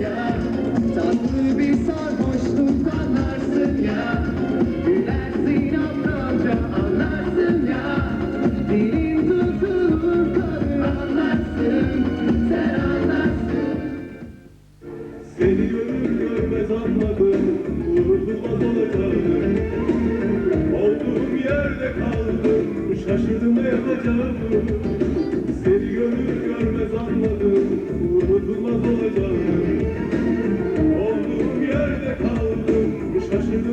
ya. Tatlı bir sarhoşluk anlarsın ya. Gülersin aptalca anlarsın ya. Dilin tutulur kalır anlarsın Sen görmez anladım Unutulmaz olacağım Olduğum yerde kaldım. Şaşırdım ne yapacağımı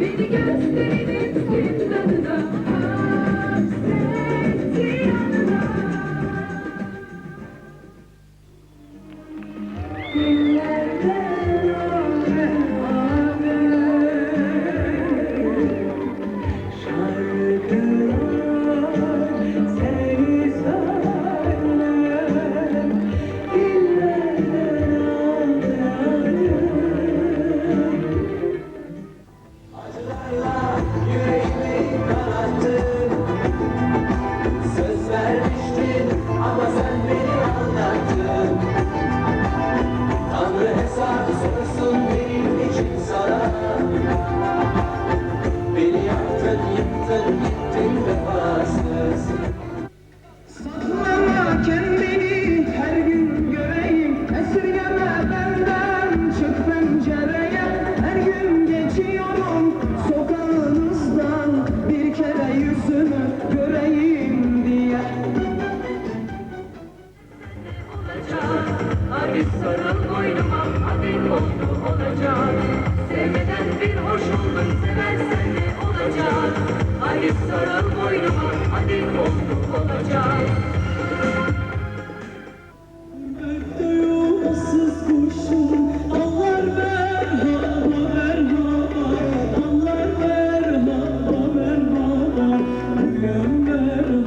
Beni gösterin Oh, Biz sarıl boynuma adil oldu olacak. Sevmeden bir hoş oldun seversen ne olacak. Hayır sarıl boynuma adil oldu olacak.